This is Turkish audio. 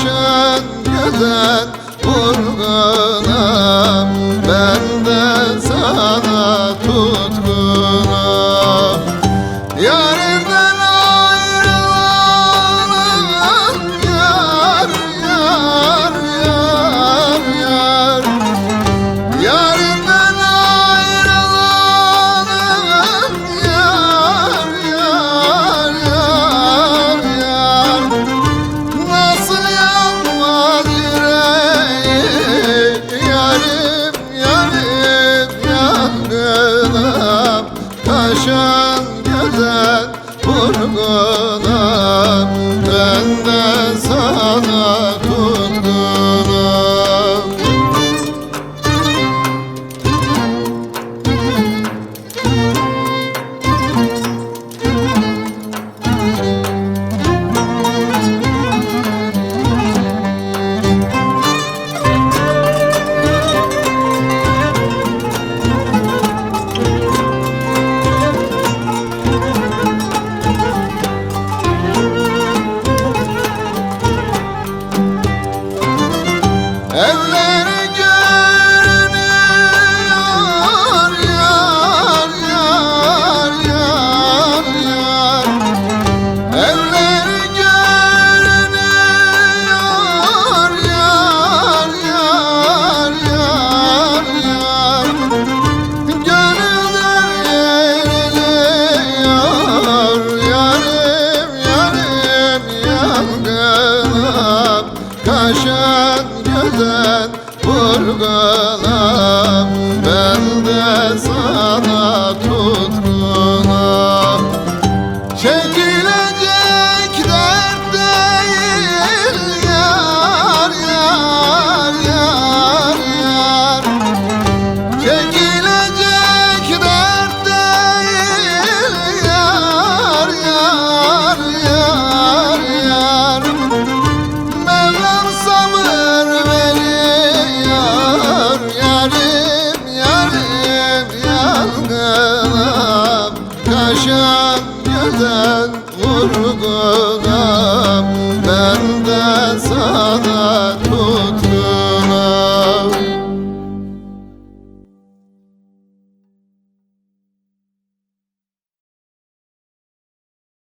açan gözen vurgunum Ben de sana tutkunum Kaşan güzel vurgulam Ben de sana Akşam gözen vurgun